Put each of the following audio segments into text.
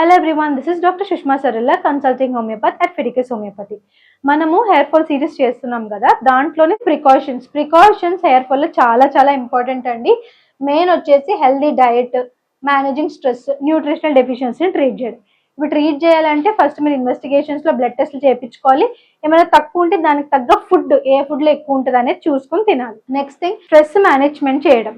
Hello everyone this is doctor Sushma Saralla consulting homeopathy at Fiticus homeopathy మనము hair fall series చేస్తున్నాం కదా దాంట్లోనే precautions precautions hair fall చాలా చాలా important అండి. మెయిన్ వచ్చేసి healthy diet managing stress nutritional డెఫిషియన్సీని treat చేయడం. ఇప్పుడు ట్రీట్ చేయాలంటే ఫస్ట్ మీరు ఇన్వెస్టిగేషన్స్లో బ్లడ్ టెస్ట్లు చేయించుకోవాలి. ఏమైనా తక్కువ ఉంటే దానికి తగ్గ ఫుడ్ ఏ ఫుడ్లో ఎక్కువ ఉంటుంది అనేది చూసుకొని తినాలి. నెక్స్ట్ థింగ్ స్ట్రెస్ మేనేజ్మెంట్ చేయడం.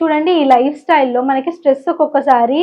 చూడండి ఈ లైఫ్ స్టైల్లో మనకి స్ట్రెస్ ఒక్కొక్కసారి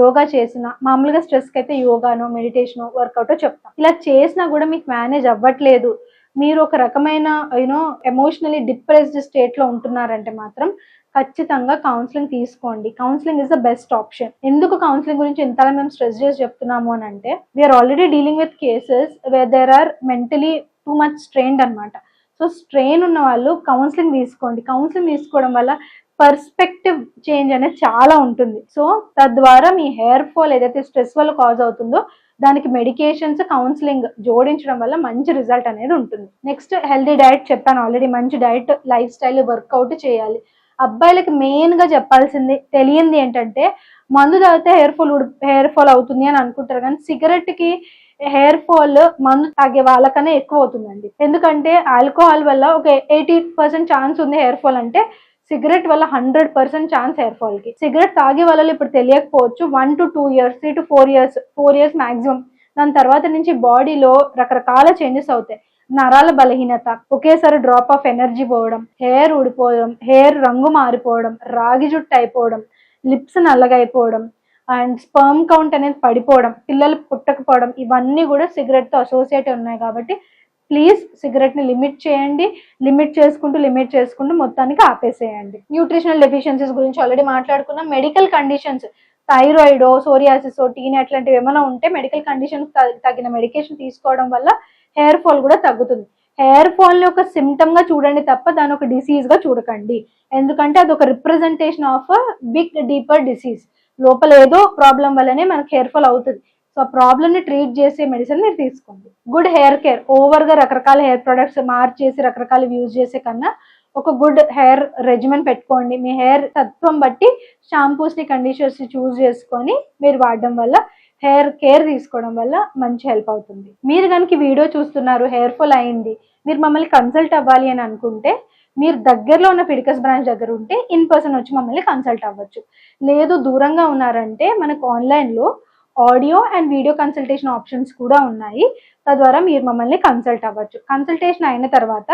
యోగా చేసిన మామూలుగా స్ట్రెస్కి అయితే యోగానో మెడిటేషనో వర్కౌటో చెప్తాం. ఇలా చేసినా కూడా మీకు మేనేజ్ అవ్వట్లేదు. మీరు ఒక రకమైన యూనో ఎమోషనలీ డిప్రెస్డ్ స్టేట్లో ఉంటున్నారంటే మాత్రం ఖచ్చితంగా కౌన్సిలింగ్ తీసుకోండి. Counselling is the best option ఎందుకు కౌన్సిలింగ్ గురించి ఇంతలా మేము స్ట్రెస్ చేసి చెప్తున్నాము అని అంటే we're already dealing with cases where there are mentally too much strained అనమాట సో స్ట్రెయిన్ ఉన్న వాళ్ళు కౌన్సిలింగ్ తీసుకోండి. కౌన్సిలింగ్ తీసుకోవడం వల్ల పర్స్పెక్టివ్ చేంజ్ అనేది చాలా ఉంటుంది. సో తద్వారా మీ హెయిర్ ఫాల్ ఏదైతే స్ట్రెస్ వల్ల కాజ్ అవుతుందో దానికి మెడికేషన్స్ కౌన్సిలింగ్ జోడించడం వల్ల మంచి రిజల్ట్ అనేది ఉంటుంది. నెక్స్ట్ హెల్దీ డైట్ చెప్పాను ఆల్రెడీ. మంచి డైట్ లైఫ్ స్టైల్ వర్కౌట్ చేయాలి. అబ్బాయిలకి మెయిన్గా చెప్పాల్సింది తెలియంది ఏంటంటే మందు తాగితే హెయిర్ ఫాల్ హెయిర్ ఫాల్ అవుతుంది అని అనుకుంటారు. కానీ సిగరెట్కి హెయిర్ ఫాల్ మందు తాగే వాళ్ళకనే ఎక్కువ అవుతుందండి. ఎందుకంటే ఆల్కహాల్ వల్ల ఒక ఎయిటీ పర్సెంట్ ఛాన్స్ ఉంది హెయిర్ ఫాల్ అంటే. సిగరెట్ వల్ల హండ్రెడ్ పర్సెంట్ ఛాన్స్ హెయిర్ ఫాల్కి. సిగరెట్ తాగే వాళ్ళు ఇప్పుడు తెలియకపోవచ్చు one to two years three to four years four years maximum. దాని తర్వాత నుంచి బాడీలో రకరకాల చేంజెస్ అవుతాయి. నరాల బలహీనత ఒకేసారి డ్రాప్ ఆఫ్ ఎనర్జీ పోవడం హెయిర్ ఊడిపోవడం హెయిర్ రంగు మారిపోవడం రాగి జుట్టు అయిపోవడం లిప్స్ నల్లగా అయిపోవడం అండ్ స్పర్మ్ కౌంట్ అనేది పడిపోవడం పిల్లలు పుట్టకపోవడం ఇవన్నీ కూడా సిగరెట్తో అసోసియేట్ ఉన్నాయి కాబట్టి ప్లీజ్ సిగరెట్ని లిమిట్ చేయండి. లిమిట్ చేసుకుంటూ లిమిట్ చేసుకుంటూ మొత్తానికి ఆపేసేయండి. న్యూట్రిషనల్ డెఫిషియన్సీస్ గురించి ఆల్రెడీ మాట్లాడుకున్నాం. మెడికల్ కండిషన్స్ థైరాయిడో సోరియాసిస్ టీన్ అట్లాంటివి ఏమైనా ఉంటే మెడికల్ కండిషన్స్ తగిన మెడికేషన్ తీసుకోవడం వల్ల హెయిర్ ఫాల్ కూడా తగ్గుతుంది. హెయిర్ ఫాల్ని ఒక సిమ్టమ్గా చూడండి తప్ప దాని ఒక డిసీజ్గా చూడకండి. ఎందుకంటే అది ఒక representation of big deeper disease లోపల ఏదో ప్రాబ్లం వల్లనే మనకి హెయిర్ ఫాల్ అవుతుంది. సో ఆ ప్రాబ్లమ్ని ట్రీట్ చేసే మెడిసిన్ మీరు తీసుకోండి. గుడ్ హెయిర్ కేర్ ఓవర్గా రకరకాల హెయిర్ ప్రొడక్ట్స్ మార్చేసి రకరకాల యూజ్ చేసే కన్నా ఒక గుడ్ హెయిర్ రెజిమెన్ పెట్టుకోండి. మీ హెయిర్ తత్వం బట్టి షాంపూస్ని కండిషనర్స్ని చూస్ చేసుకొని మీరు వాడడం వల్ల హెయిర్ కేర్ తీసుకోవడం వల్ల మంచి హెల్ప్ అవుతుంది. మీరు కనుక వీడియో చూస్తున్నారు హెయిర్ ఫాల్ అయింది మీరు మమ్మల్ని కన్సల్ట్ అవ్వాలి అని అనుకుంటే మీరు దగ్గరలో ఉన్న ఫిడికస్ బ్రాంచ్ దగ్గర ఉంటే ఇన్ పర్సన్ వచ్చి మమ్మల్ని కన్సల్ట్ అవ్వచ్చు. లేదు దూరంగా ఉన్నారంటే మనకు ఆన్లైన్లో audio and video consultation options కూడా ఉన్నాయి. తద్వారా మీరు మమ్మల్ని కన్సల్ట్ అవ్వచ్చు. కన్సల్టేషన్ అయిన తర్వాత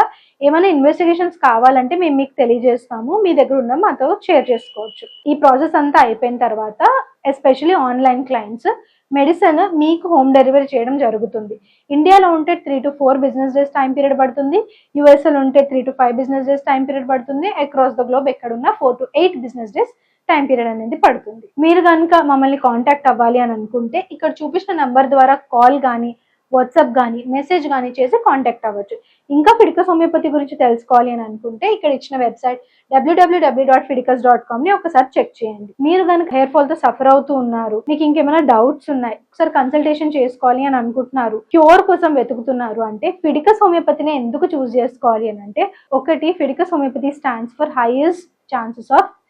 ఏమైనా ఇన్వెస్టిగేషన్స్ కావాలంటే మేము మీకు తెలియజేస్తాము. మీ దగ్గర ఉన్న మాతో షేర్ చేసుకోవచ్చు. ఈ ప్రాసెస్ అంతా అయిపోయిన తర్వాత ఎస్పెషలీ ఆన్లైన్ క్లయింట్స్ మెడిసిన్ మీకు హోమ్ డెలివరీ చేయడం జరుగుతుంది. ఇండియాలో ఉంటే three to four business days time period పడుతుంది. యూఎస్ఎల్ ఉంటే three to five business days time period పడుతుంది. అక్రాస్ ద గ్లోబ్ ఎక్కడున్నా four to eight business days time period అనేది పడుతుంది. మీరు కనుక మమ్మల్ని కాంటాక్ట్ అవ్వాలి అని అనుకుంటే ఇక్కడ చూపించిన నెంబర్ ద్వారా కాల్ కానీ వాట్సాప్ కానీ మెసేజ్ కానీ చేసి కాంటాక్ట్ అవ్వచ్చు. ఇంకా ఫిడికస్ హోమియోపతి గురించి తెలుసుకోవాలి అని అనుకుంటే ఇక్కడ ఇచ్చిన website W W W dot Fiticus dot కామ్ని ఒకసారి చెక్ చేయండి. మీరు కనుక హెయిర్ ఫాల్తో సఫర్ అవుతూ ఉన్నారు మీకు ఇంకేమైనా డౌట్స్ ఉన్నాయి ఒకసారి కన్సల్టేషన్ చేసుకోవాలి అని అనుకుంటున్నారు క్యూర్ కోసం వెతుకుతున్నారు అంటే ఫిడికస్ హోమియోపతిని ఎందుకు చూస్ చేసుకోవాలి అని అంటే ఒకటి Fiticus homeopathy stands for highest chances of